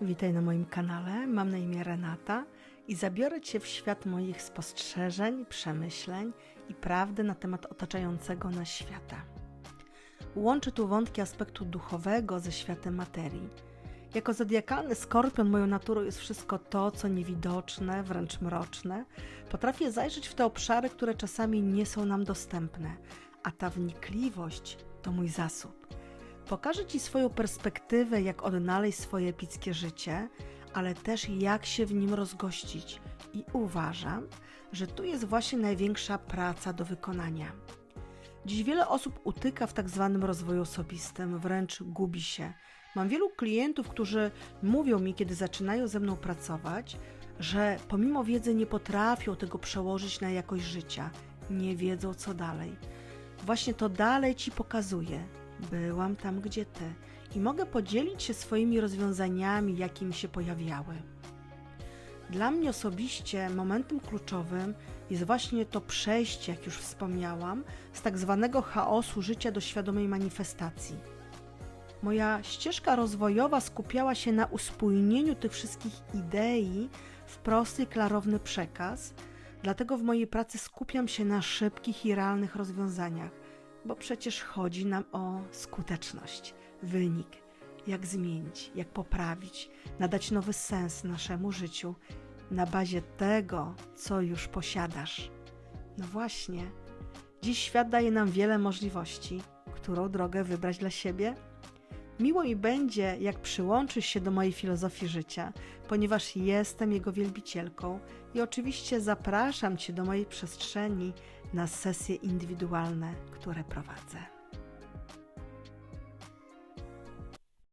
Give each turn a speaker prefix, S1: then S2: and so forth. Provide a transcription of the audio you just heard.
S1: Witaj na moim kanale. Mam na imię Renata i zabiorę Cię w świat moich spostrzeżeń, przemyśleń i prawdy na temat otaczającego nas świata. Łączę tu wątki aspektu duchowego ze światem materii. Jako zodiakalny skorpion moją naturą jest wszystko to, co niewidoczne, wręcz mroczne. Potrafię zajrzeć w te obszary, które czasami nie są nam dostępne, a ta wnikliwość to mój zasób. Pokażę Ci swoją perspektywę, jak odnaleźć swoje epickie życie, ale też jak się w nim rozgościć. I uważam, że tu jest właśnie największa praca do wykonania. Dziś wiele osób utyka w tak zwanym rozwoju osobistym, wręcz gubi się. Mam wielu klientów, którzy mówią mi, kiedy zaczynają ze mną pracować, że pomimo wiedzy nie potrafią tego przełożyć na jakość życia, nie wiedzą co dalej. Właśnie to dalej ci pokazuję. Byłam tam, gdzie ty i mogę podzielić się swoimi rozwiązaniami, jakie mi się pojawiały. Dla mnie osobiście momentem kluczowym jest właśnie to przejście, jak już wspomniałam, z tak zwanego chaosu życia do świadomej manifestacji. Moja ścieżka rozwojowa skupiała się na uspójnieniu tych wszystkich idei w prosty, klarowny przekaz, dlatego w mojej pracy skupiam się na szybkich i realnych rozwiązaniach, bo przecież chodzi nam o skuteczność, wynik, jak zmienić, jak poprawić, nadać nowy sens naszemu życiu na bazie tego, co już posiadasz. No właśnie, dziś świat daje nam wiele możliwości. Którą drogę wybrać dla siebie? Miło mi będzie, jak przyłączysz się do mojej filozofii życia, ponieważ jestem jego wielbicielką i oczywiście zapraszam Cię do mojej przestrzeni na sesje indywidualne, które prowadzę.